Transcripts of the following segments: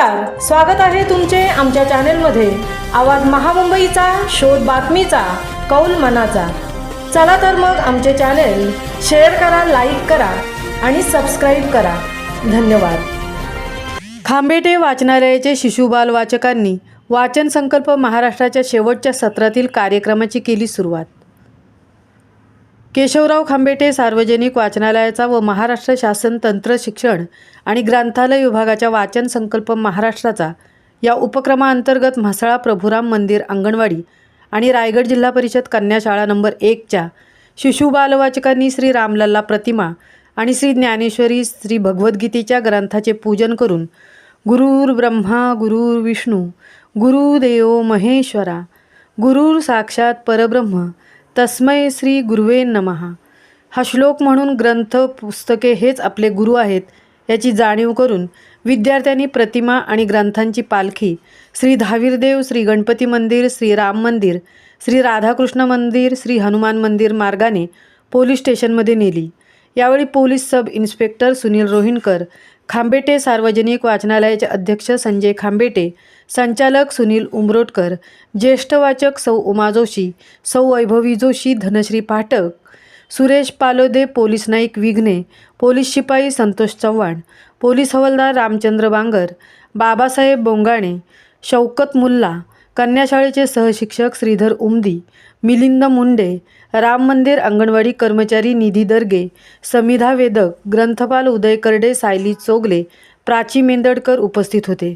नमस्कार स्वागत आहे तुमचे आमच्या चॅनेलमध्ये. आवाज महामुंबईचा शोध बातमीचा कौल मनाचा. चला तर मग आमचे चॅनेल शेअर करा लाईक करा आणि सबस्क्राईब करा. धन्यवाद. खांबेटे वाचनालयाचे शिशुबाल वाचकांनी वाचन संकल्प महाराष्ट्राच्या शेवटच्या सत्रातील कार्यक्रमाची केली सुरुवात. केशवराव खांबेटे सार्वजनिक वाचनालयाचा व महाराष्ट्र शासन तंत्र शिक्षण आणि ग्रंथालय विभागाच्या वाचन संकल्प महाराष्ट्राचा या उपक्रमाअंतर्गत म्हसळा प्रभुराम मंदिर अंगणवाडी आणि रायगड जिल्हा परिषद कन्या शाळा नंबर एकच्या शिशु बालवाचकांनी श्री रामलल्ला प्रतिमा आणि श्री ज्ञानेश्वरी श्री भगवद्गीतेच्या ग्रंथाचे पूजन करून गुरुर ब्रह्मा गुरुर विष्णू गुरुदेव महेश्वरा गुरुर साक्षात परब्रह्म तस्मै श्री गुरुवे नमहा हा श्लोक म्हणून ग्रंथ पुस्तके हेच आपले गुरु आहेत याची जाणीव करून विद्यार्थ्यांनी प्रतिमा आणि ग्रंथांची पालखी श्री धावीरदेव श्री गणपती मंदिर श्री राम मंदिर श्री राधाकृष्ण मंदिर श्री हनुमान मंदिर मार्गाने पोलीस स्टेशनमध्ये नेली. यावेळी police sub inspector Sunil Rohinkar Khambete सार्वजनिक वाचनालयाचे अध्यक्ष संजय खांबेटे संचालक सुनील उमरोटकर ज्येष्ठ वाचक सौ उमा जोशी सौ वैभवी जोशी धनश्री पाठक सुरेश पालोदे पोलीस नाईक विघ्ने पोलीस शिपाई संतोष चव्हाण पोलीस हवालदार रामचंद्र बांगर बाबासाहेब बोंगाणे शौकत मुल्ला कन्याशाळेचे सहशिक्षक श्रीधर उमदी मिलिंद मुंडे राम मंदिर अंगणवाडी कर्मचारी निधी दर्गे समिधा वेदक ग्रंथपाल उदय करडे सायली चोगले प्राची मेंदडकर उपस्थित होते.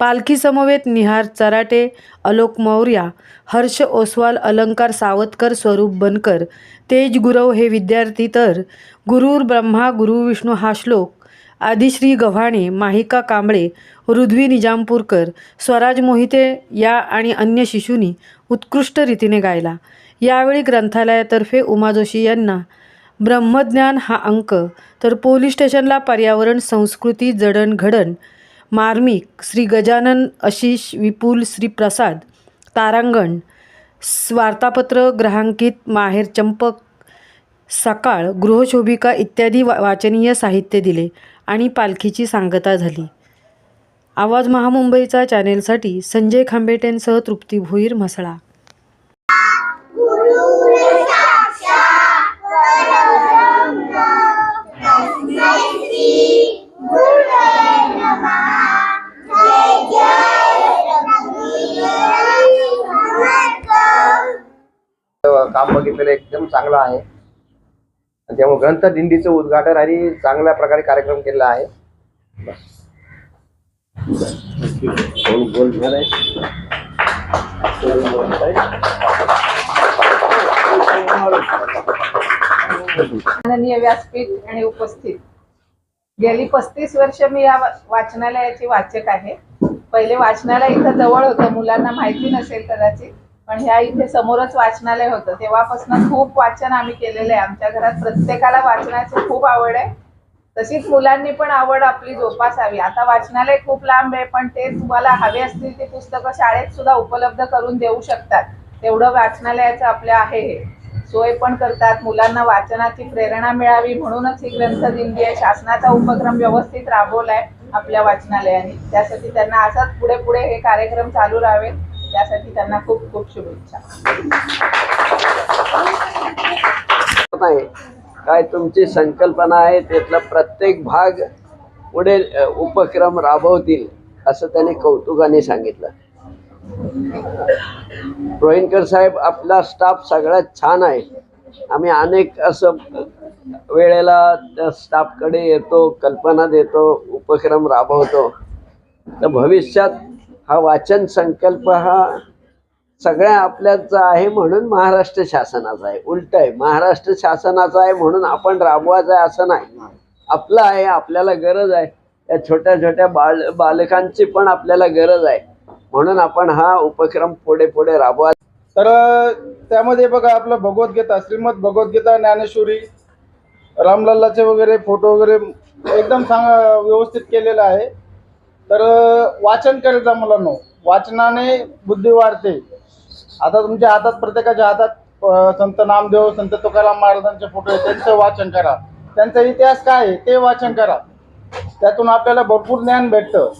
पालखीसमवेत निहार चराटे अलोक मौर्या हर्ष ओसवाल अलंकार सावतकर स्वरूप बनकर तेज गुरव हे विद्यार्थी तर गुरुर ब्रह्मा गुरु विष्णू हा श्लोक आदिश्री गव्हाणे माहिका कांबळे रुद्वी निजामपूरकर स्वराज मोहिते या आणि अन्य शिशूंनी उत्कृष्ट रीतीने गायला. यावेळी ग्रंथालयातर्फे उमा जोशी यांना ब्रह्मज्ञान हा अंक तर पोलीस स्टेशनला पर्यावरण संस्कृती जडणघडण मार्मिक श्री गजानन आशिष विपुल श्री प्रसाद तारांगण वार्तापत्र ग्रहांकित माहेर चंपक सकाळ गृहशोभिका इत्यादी वा वाचनीय साहित्य दिले. आणि पालखीची सांगता झाली. आवाज महामुंबईचा चॅनेलसाठी संजय खांबेटेंसह तृप्ती भोईर म्हसळा. काम बघितलेलं एकदम चांगलं आहे. त्यामुळे ग्रंथ दिंडीचं उद्घाटन आणि चांगल्या प्रकारे कार्यक्रम केलेला आहे? माननीय व्यासपीठ आणि उपस्थित. गेली पस्तीस वर्ष मी या वा- वाचनालयाची वाचक आहे. पहिले वाचनालय इथं जवळ होतं मुलांना माहिती नसेल कदाचित. पण ह्या इथे समोरच वाचनालय होतं. तेव्हापासून खूप वाचन आम्ही केलेलं आहे आमच्या घरात प्रत्येकाला वाचनाची खूप आवड आहे. तशीच मुलांनी पण आवड आपली जोपासावी. आता वाचनालय खूप लांब आहे पण ते तुम्हाला हवे असतील ते पुस्तकं शाळेत सुद्धा उपलब्ध करून देऊ शकतात. तेवढं वाचनालयाचं आपलं आहे हे. सोय पण करतात. मुलांना वाचनाची प्रेरणा मिळावी म्हणूनच ही ग्रंथदिंडी आहे शासनाचा उपक्रम व्यवस्थित राबवलाय आपल्या वाचनालयाने. त्यासाठी त्यांना असाच पुढे पुढे हे कार्यक्रम चालू राहावेत. त्यासाठी त्यांना खूप खूप शुभेच्छा. नाही काय तुमची संकल्पना आहे? त्यातला प्रत्येक भाग पुढे उपक्रम राबवतील असं त्याने कौतुकाने सांगितलं. रोहिणकर साहेब आपला स्टाफ सगळ्यात छान आहे. आम्ही अनेक असं वेळेला त्या स्टाफकडे येतो कल्पना देतो उपक्रम राबवतो. तर भविष्यात हा वाचन संकल्प हा सगळ्या आपल्याचा आहे म्हणून महाराष्ट्र शासनाचा आहे. उलट आहे महाराष्ट्र शासनाचा आहे म्हणून आपण राबवायचं आहे असं नाही. आपलं आहे आपल्याला गरज आहे. त्या छोट्या छोट्या बाल बालकांची पण आपल्याला गरज आहे. म्हणून आपण हा उपक्रम पुढे पुढे राबवा. तर त्यामध्ये बघा आपलं भगवद्गीता श्रीमद भगवद्गीता ज्ञानेश्वरी रामलल्लाचे वगैरे फोटो वगैरे एकदम सांग व्यवस्थित केलेलं आहे. तर वाचन करत जा मुलांनो. वाचनाने बुद्धी वाढते. आता तुमच्या हातात प्रत्येकाच्या हातात संत नामदेव संत तुकाराम महाराजांचे फोटो आहेत त्यांचं वाचन करा. त्यांचा इतिहास काय आहे ते वाचन करा. त्यातून आपल्याला भरपूर ज्ञान भेटतं.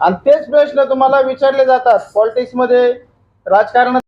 आणि तेच प्रश्न तुम्हाला विचारले जातात. पॉलिटिक्समध्ये राजकारणात